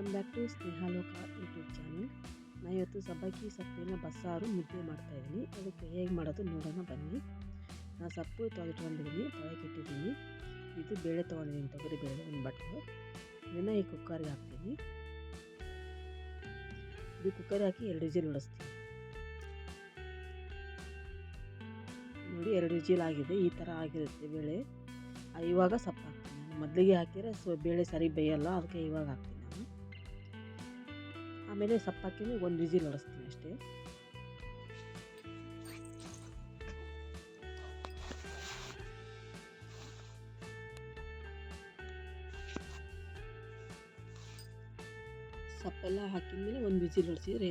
Welcome back to Snehaloka YouTube channel ನಾನು ಇವತ್ತು ಸಬ್ಬಕ್ಕಿ ಸೊಪ್ಪಿನ ಬಸ್ಸಾರು ಮುದ್ದೆ ಮಾಡ್ತಾಯಿದ್ದೀನಿ ಅದಕ್ಕೆ ಹೇಗೆ ಮಾಡೋದು ನೋಡೋಣ ಬನ್ನಿ. ನಾನು ಸೊಪ್ಪು ತೊಳೆದಿಟ್ಕೊಂಡಿದ್ದೀನಿ ತೊಳೆಗೆ ಇಟ್ಟಿದ್ದೀನಿ ಇದು ಬೇಳೆ ತೊಗೊಂಡಿದ್ದೀನಿ, ತೊಗರಿ ಬೇಳೆ ಒಂದು ಬಟ್ಟೆ ಇದನ್ನು ಈ ಕುಕ್ಕರ್ಗೆ ಹಾಕ್ತೀನಿ. ಇದು ಕುಕ್ಕರ್ ಹಾಕಿ ಎರಡು ವಿಜಿಲ್ ಹೊಡಿಸ್ತೀನಿ. ನೋಡಿ, ಎರಡು ವಿಜಿಲ್ ಆಗಿದೆ. ಈ ಥರ ಆಗಿರುತ್ತೆ ಬೇಳೆ. ಇವಾಗ ಸೊಪ್ಪು ಹಾಕ್ತೀನಿ ಮೊದಲಿಗೆ ಹಾಕಿದರೆ ಸೊ, ಬೇಳೆ ಸರಿ ಬೇಯಲ್ಲ, ಅದಕ್ಕೆ ಇವಾಗ ಹಾಕ್ತೀನಿ. ಆಮೇಲೆ ಸಪ್ಪಾಕಿ ಒಂದು ವಿಜಿಲ್ ಹೊಡಿಸ್ತೀನಿ ಅಷ್ಟೇ. ಸಪ್ಪೆಲ್ಲ ಹಾಕಿದ್ಮೇಲೆ ಒಂದು ವಿಜಿಲ್ ಹೊಡಿಸಿದ್ರೆ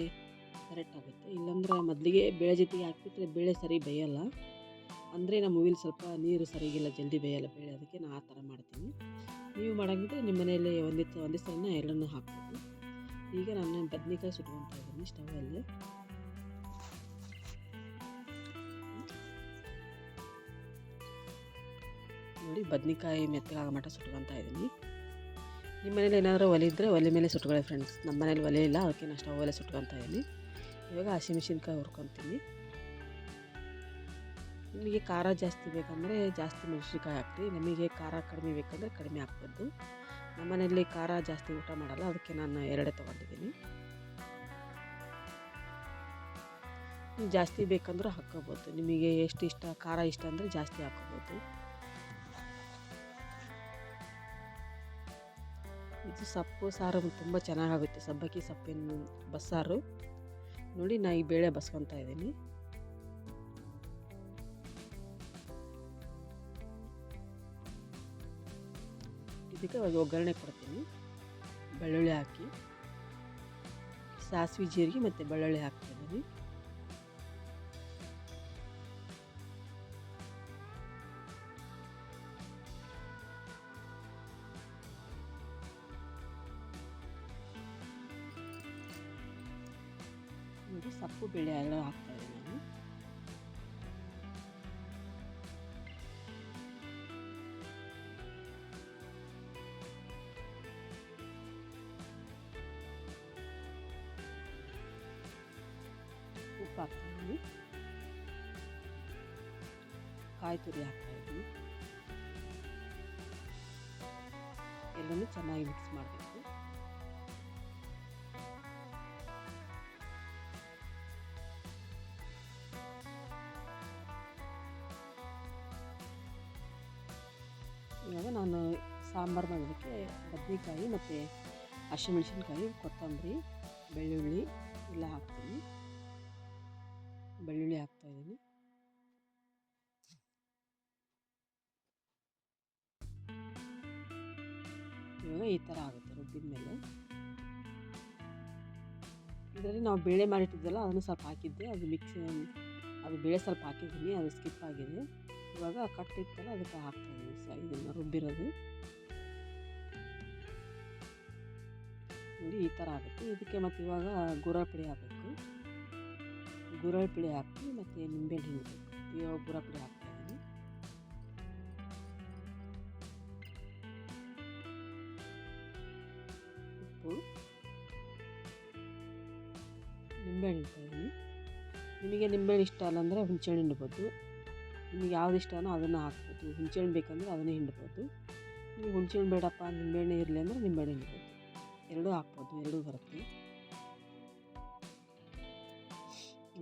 ಕರೆಕ್ಟ್ ಆಗುತ್ತೆ. ಇಲ್ಲಾಂದ್ರೆ ಮೊದಲಿಗೆ ಬೇಳೆ ಜೊತೆಗೆ ಹಾಕಿಬಿಟ್ರೆ ಬೇಳೆ ಸರಿ ಬೇಯಲ್ಲ. ಅಂದರೆ ನಮ್ಮ ಹೂವಿನ ಸ್ವಲ್ಪ ನೀರು ಸರಿಗಿಲ್ಲ, ಜಲ್ದಿ ಬೇಯಲ್ಲ ಬೇಳೆ, ಅದಕ್ಕೆ ನಾನು ಆ ಥರ ಮಾಡ್ತೀನಿ. ನೀವು ಮಾಡೋಂಗಿದ್ರೆ ನಿಮ್ಮ ಮನೆಯಲ್ಲಿ ಒಂದಿತ್ತು ಒಂದೇ ಎರಡನ್ನೂ ಹಾಕ್ಬೋದು ಈಗ ನಾನು ಬದ್ನಿಕಾಯಿ ಸುಟ್ಕೊತಾ ಇದ್ದೀನಿ ಸ್ಟವಲ್ಲಿ ನೋಡಿ, ಬದ್ನಿಕಾಯಿ ಮೆತ್ತಗಾಗೋ ಮಟ್ಟ ಸುಟ್ಕೊತಾ ಇದ್ದೀನಿ. ನಿಮ್ಮ ಮನೇಲಿ ಏನಾದರೂ ಒಲೆ ಇದ್ದರೆ ಒಲೆ ಮೇಲೆ ಸುಟ್ಕೊಳ್ಳಿ ಫ್ರೆಂಡ್ಸ್ ನಮ್ಮ ಮನೇಲಿ ಒಲೆ ಇಲ್ಲ, ಅದಕ್ಕೆ ನಾನು ಸ್ಟವಲ್ಲೇ ಸುಟ್ಕೊತಾ ಇದ್ದೀನಿ. ಇವಾಗ ಹಸಿಮೆಣ್ಸಿನ್ಕಾಯಿ ಹುರ್ಕೊತೀನಿ. ನಿಮಗೆ ಖಾರ ಜಾಸ್ತಿ ಬೇಕಂದರೆ ಜಾಸ್ತಿ ಮೆಣಸಿನ್ಕಾಯಿ ಹಾಕ್ರಿ. ನಮಗೆ ಖಾರ ಕಡಿಮೆ ಬೇಕಂದರೆ ಕಡಿಮೆ ಹಾಕ್ಬೋದು ನಮ್ಮ ಮನೆಯಲ್ಲಿ ಖಾರ ಜಾಸ್ತಿ ಊಟ ಮಾಡಲ್ಲ, ಅದಕ್ಕೆ ನಾನು ಎರಡೇ ತೊಗೊಂಡಿದ್ದೀನಿ. ಜಾಸ್ತಿ ಬೇಕಂದ್ರೆ ಹಾಕ್ಕೋಬೋದು. ನಿಮಗೆ ಎಷ್ಟು ಇಷ್ಟ, ಖಾರ ಇಷ್ಟ ಅಂದರೆ ಜಾಸ್ತಿ ಹಾಕ್ಕೋಬೋದು. ಇದು ಸೊಪ್ಪು, ಸಾರು ತುಂಬ ಚೆನ್ನಾಗಾಗುತ್ತೆ. ಸಬ್ಬಕ್ಕಿ ಸೊಪ್ಪಿನ ಬಸ್ಸಾರು. ನೋಡಿ, ನಾ ಈ ಬೇಳೆ ಬಸ್ಕೊತಾ ಇದ್ದೀನಿ. ಇದಕ್ಕೆ ಇವಾಗ ಒಗ್ಗರಣೆ ಕೊಡ್ತೀನಿ. ಬೆಳ್ಳುಳ್ಳಿ ಹಾಕಿ. ಸಾಸಿವೆ ಜೀರಿಗೆ ಮತ್ತು ಬೆಳ್ಳುಳ್ಳಿ ಹಾಕ್ತಿದ್ದೀನಿ ನೋಡಿ, ಸೊಪ್ಪು ಬೇಳೆ ಎಲ್ಲ ಹಾಕ್ತಾಯಿದ್ದೀನಿ ಹಾಕ್ತಾಯಿದ್ದೀನಿ ಕಾಯಿ ತುರಿ ಹಾಕ್ತಾಯಿದ್ದೀನಿ ಎಲ್ಲನೂ ಚೆನ್ನಾಗಿ ಮಿಕ್ಸ್ ಮಾಡಬೇಕು. ಇವಾಗ ನಾನು ಸಾಂಬಾರು ಮಾಡೋದಕ್ಕೆ ಬದನೆಕಾಯಿ ಮತ್ತು ಹಸಿಮೆಣ್ಸಿನ್ಕಾಯಿ, ಕೊತ್ತಂಬರಿ, ಬೆಳ್ಳುಳ್ಳಿ ಎಲ್ಲ ಹಾಕ್ತೀನಿ. ಬೆಳ್ಳುಳ್ಳಿ ಹಾಕ್ತಾಯಿದ್ದೀನಿ ಇವಾಗ ಈ ಥರ ಆಗುತ್ತೆ ರುಬ್ಬಿದ ಮೇಲೆ. ಇದರಲ್ಲಿ ನಾವು ಬೇಳೆ ಮಾಡಿಟ್ಟಿದ್ದಲ್ಲ ಅದನ್ನು ಸ್ವಲ್ಪ ಹಾಕಿದ್ದೆ. ಅದು ಮಿಕ್ಸ್ ಅದು ಬೇಳೆ ಸ್ವಲ್ಪ ಹಾಕಿದ್ದೀನಿ, ಅದು ಸ್ಕಿಪ್ ಆಗಿದೆ. ಇವಾಗ ಕಟ್ಟಿತ್ತಲ್ಲ ಅದಕ್ಕೆ ಹಾಕ್ತಾಯಿದ್ದೀನಿ ಸ, ಇದನ್ನು ರುಬ್ಬಿರೋದು. ನೋಡಿ, ಈ ಥರ ಆಗುತ್ತೆ. ಇದಕ್ಕೆ ಮತ್ತು ಇವಾಗ ಗುರ ಪುಡಿ ಹಾಕಬೇಕು. ಗುರಾಳ್ ಪುಳಿ ಹಾಕ್ತೀನಿ ಮತ್ತು ನಿಂಬೆಹಣ್ಣು ಹಿಂಡಿ ಪುರ ಪುಡಿ ಹಾಕ್ತಾಯಿದ್ದೀನಿ ಉಪ್ಪು. ನಿಂಬೆಹಣ್ಣು ಇಡ್ತಾಯಿದ್ದೀನಿ ನಿಮಗೆ ನಿಂಬೆಹಣ್ಣು ಇಷ್ಟ ಅಲ್ಲ ಅಂದರೆ ಹುಣಸೆಹಣ್ಣು ಹಿಂಡ್ಬೋದು. ನಿಮಗೆ ಯಾವ್ದು ಇಷ್ಟನೋ ಅದನ್ನು ಹಾಕ್ಬೋದು. ಹುಣಸೆಹಣ್ಣು ಬೇಕಂದ್ರೆ ಅದನ್ನೇ ಹಿಂಡ್ಬೋದು. ನೀವು ಹುಣಸೆಹಣ್ಣು ಬೇಡಪ್ಪ ನಿಂಬೆಹಣ್ಣು ಇರಲಿ ಅಂದರೆ ನಿಂಬೆಹಣ್ಣು ಹಿಂಡ್ಬೋದು. ಎರಡೂ ಹಾಕ್ಬೋದು, ಎರಡೂ ಬರುತ್ತೆ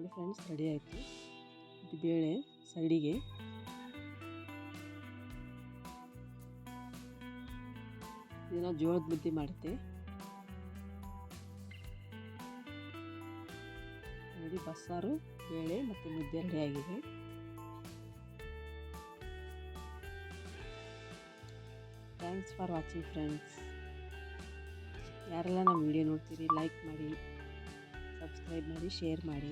ನೋಡಿ ಫ್ರೆಂಡ್ಸ್ ರೆಡಿ ಆಯಿತು. ಇದು ಬೇಳೆ ಸೈಡಿಗೆ. ಇದನ್ನು ಜೋಳದ ಮುದ್ದೆ ಮಾಡುತ್ತೆ. ನೋಡಿ, ಬಸ್ಸಾರು, ಬೇಳೆ ಮತ್ತು ಮುದ್ದೆ ರೆಡಿ ಆಗಿದೆ. ಥ್ಯಾಂಕ್ಸ್ ಫಾರ್ ವಾಚಿಂಗ್ ಫ್ರೆಂಡ್ಸ್ ಯಾರೆಲ್ಲ ನಮ್ಮ ವಿಡಿಯೋ ನೋಡ್ತೀರಿ ಲೈಕ್ ಮಾಡಿ ಸಬ್ಸ್ಕ್ರೈಬ್ ಮಾಡಿ ಶೇರ್ ಮಾಡಿ.